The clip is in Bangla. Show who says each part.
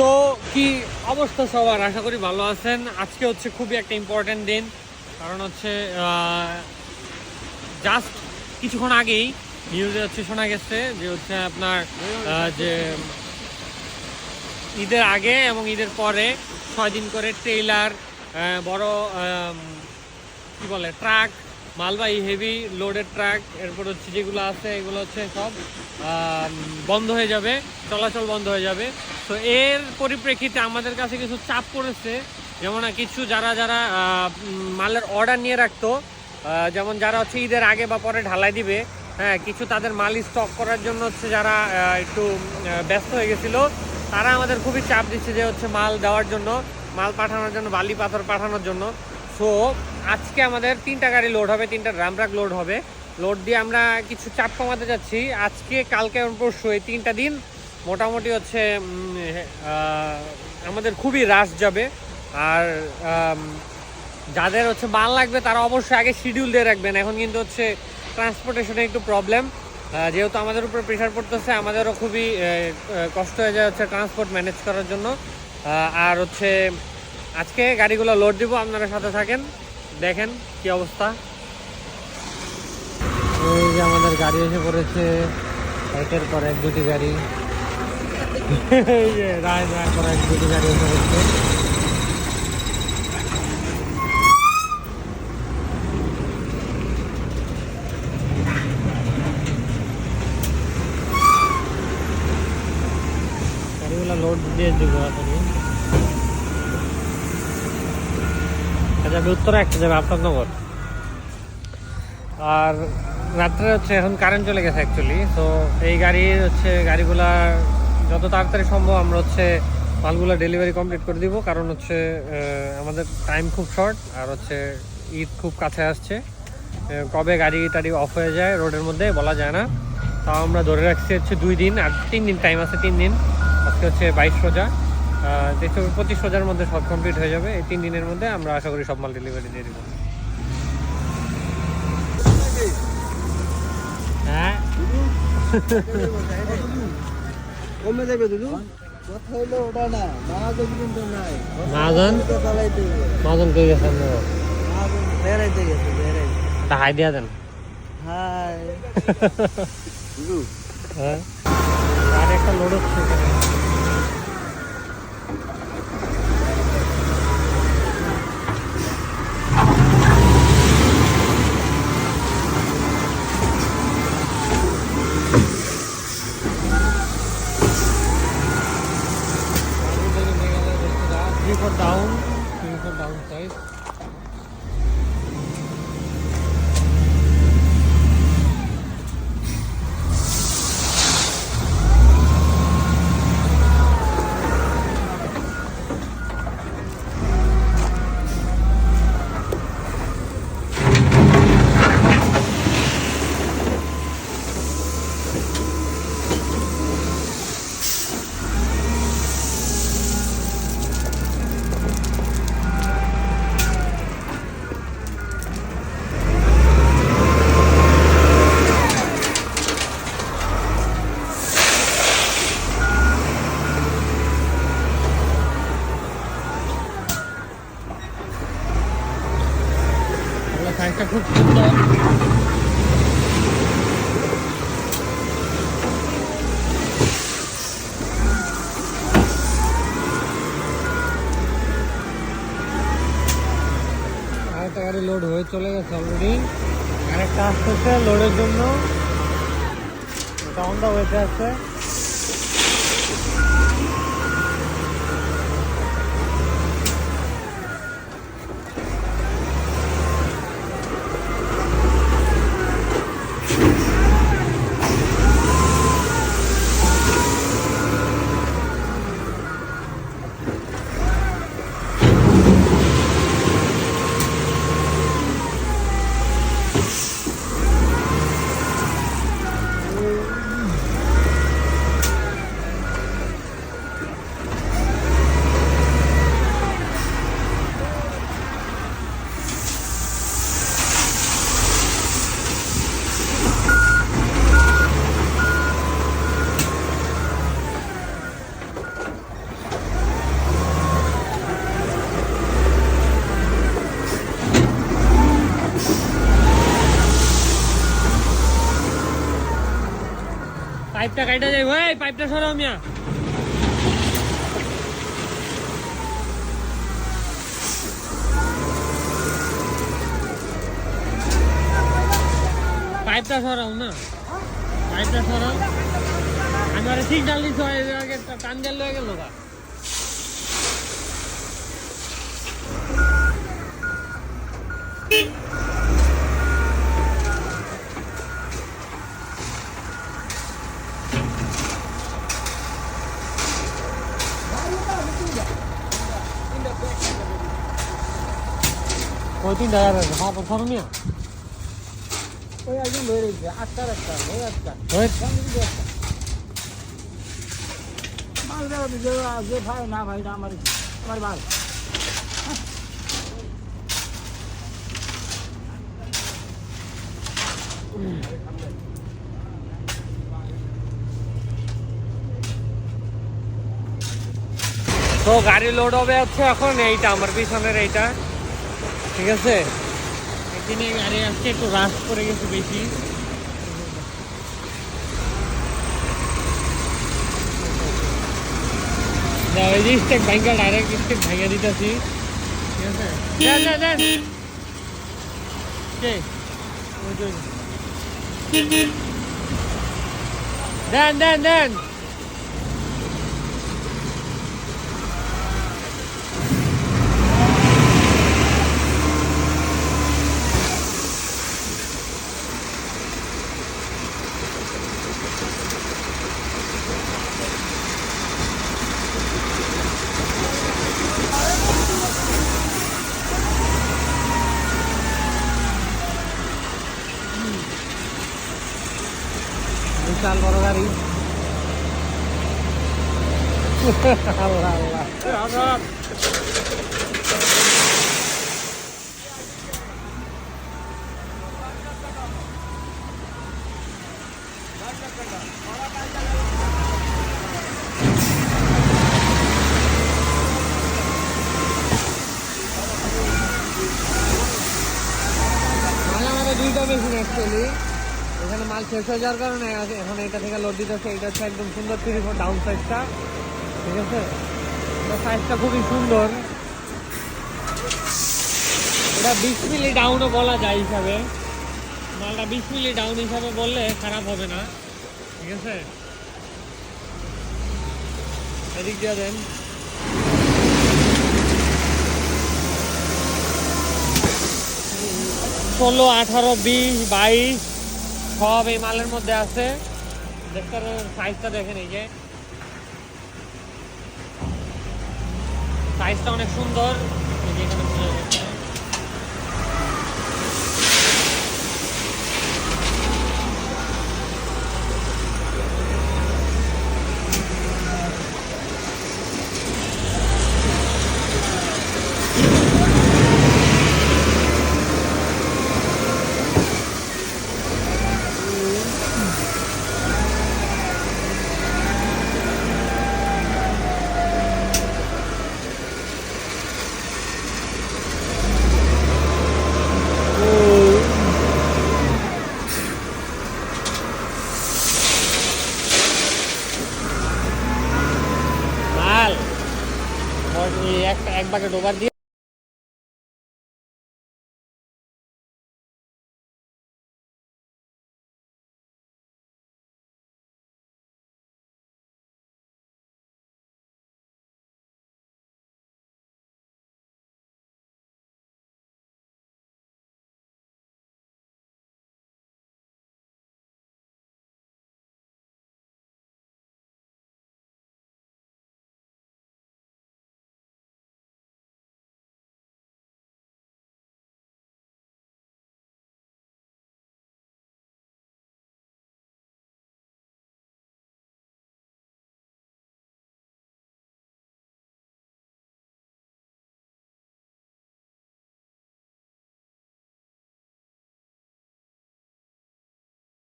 Speaker 1: সো কি অবস্থা সবার? আশা করি ভালো আছেন। আজকে হচ্ছে খুবই একটা ইম্পর্টেন্ট দিন। কারণ হচ্ছে জাস্ট কিছুক্ষণ আগেই নিউজে হচ্ছে শোনা গেছে যে হচ্ছে আপনার যে ঈদের আগে এবং ঈদের পরে ছয় দিন করে ট্রেইলার বড় কি বলে ট্রাক মালবাহী হেভি লোডের ট্রাক এরপর হচ্ছে যেগুলো আছে, এগুলো হচ্ছে সব বন্ধ হয়ে যাবে, চলাচল বন্ধ হয়ে যাবে। তো এর পরিপ্রেক্ষিতে আমাদের কাছে কিছু চাপ পড়েছে, যেমন কিছু যারা যারা মালের অর্ডার নিয়ে রাখতো যেমন যারা হচ্ছে ঈদের আগে বা পরে ঢালাই দিবে হ্যাঁ কিছু তাদের মাল স্টক করার জন্য হচ্ছে যারা একটু ব্যস্ত হয়ে গেছিল, তারা আমাদের খুবই চাপ দিচ্ছে যে হচ্ছে মাল দেওয়ার জন্য, মাল পাঠানোর জন্য, বালি পাথর পাঠানোর জন্য। সো আজকে আমাদের তিনটা গাড়ি লোড হবে, তিনটা ড্রাম ট্রাক লোড হবে। লোড দিয়ে আমরা কিছু চাপ কমাতে যাচ্ছি। আজকে, কালকে এবং পরশু এই তিনটা দিন মোটামুটি হচ্ছে আমাদের খুবই রাশ যাবে। আর যাদের হচ্ছে মাল লাগবে তারা অবশ্যই আগে শিডিউল দিয়ে রাখবেন। এখন কিন্তু হচ্ছে ট্রান্সপোর্টেশনে একটু প্রবলেম যেহেতু আমাদের উপরে প্রেশার পড়তেছে, আমাদেরও খুবই কষ্ট হয়ে যায় হচ্ছে ট্রান্সপোর্ট ম্যানেজ করার জন্য। আর হচ্ছে, আজকে গাড়িগুলো লোড দিব, আপনারা সাথে থাকেন। দেখেন কি অবস্থা। এই যে আমাদের গাড়ি এসে পড়েছে একের পর এক দুটি গাড়ি। এই যে রায় পর এক দুটি গাড়ি এসে পড়ছে। গাড়িগুলো লোড দিয়ে দিব যাবে উত্তরে একটা যাবে আপনারনগর আর রাত্রে হচ্ছে এখন কারেন্ট চলে গেছে অ্যাকচুয়ালি তো এই গাড়ির হচ্ছে, গাড়িগুলা যত তাড়াতাড়ি সম্ভব আমরা হচ্ছে মালগুলো ডেলিভারি কমপ্লিট করে দিব, কারণ হচ্ছে আমাদের টাইম খুব শর্ট আর হচ্ছে ঈদ খুব কাছে আসছে। কবে গাড়ি টাড়ি অফ হয়ে যায় রোডের মধ্যে বলা যায় না। তাও আমরা ধরে রাখছি হচ্ছে দুই দিন, আর তিন দিন টাইম আছে, তিন দিন। আজকে হচ্ছে বাইশ রোজা। দেখতে পঁচিশ হাজার মধ্যে সব কমপ্লিট হয়ে যাবে। এই তিন দিনের মধ্যে আমরা আশা করি সব মাল ডেলিভারি দিয়ে দিব। হ্যাঁ?
Speaker 2: কমে যাবে দুদু।
Speaker 1: হাই দিয়া দেন।
Speaker 2: হাই।
Speaker 1: হ্যাঁ। আর একটা লোড হচ্ছে সাইজটা খুব সুন্দর আরেকটা গাড়ি লোড হয়ে চলে গেছে অলরেডি আরেকটা আসতেছে লোডের জন্য। ওটা অন দা ওয়েতে আছে। পাইপটা কাইটা যাই। ভাই পাইপটা সরাও মিয়া। পাইপটা সরাও না। পাইপটা সরাও। আমি আরে ঠিক ডাল দিচ্ছ আগে টান হয়ে গেল গা। ওই তিন টাকা রাখবে হ্যাঁ মিয়া
Speaker 2: ওই একজন ধরে ওই মাল দেওয়া তো যে যে ভাই না ভাই না আমার আমার ভাই
Speaker 1: তো গাড়ি লোড হবে হচ্ছে এখন এইটা আমার পিছনের এইটা। ঠিক আছে? এখানে গাড়ি আজকে একটু রাশ করে গেছে বেশি। ওই যে স্টেক ভাঙ্গা ডাইরেক্ট স্টেক দিতেছি। ঠিক আছে? দেন দেন দেন। বিশাল বড় গাড়ি। আল্লাহ। আল্লাহ দুইটা মেশিন অ্যাকচুয়ালি এখানে মাল শেষ হয়ে যাওয়ার কারণে এখন এটা থেকে লোড দিতেছে। এটা হচ্ছে একদম সুন্দর থ্রি ফোর ডাউন সাইজটা ঠিক আছে? সাইজটা খুবই সুন্দর। এটা বিশ মিলি ডাউনও বলা যায় হিসাবে। মালটা বিশ মিলি ডাউন হিসাবে বললে খারাপ হবে না। ঠিক আছে? এদিক দিয়ে দেন। ষোলো, আঠারো, বিশ, বাইশ সব এই মালের মধ্যে আছে। দেখতে সাইজটা দেখেন এই যে। সাইজটা অনেক সুন্দর এই যে এখানে বোঝা যাচ্ছে। মাল এক এক বাকে ডোবার দিয়ে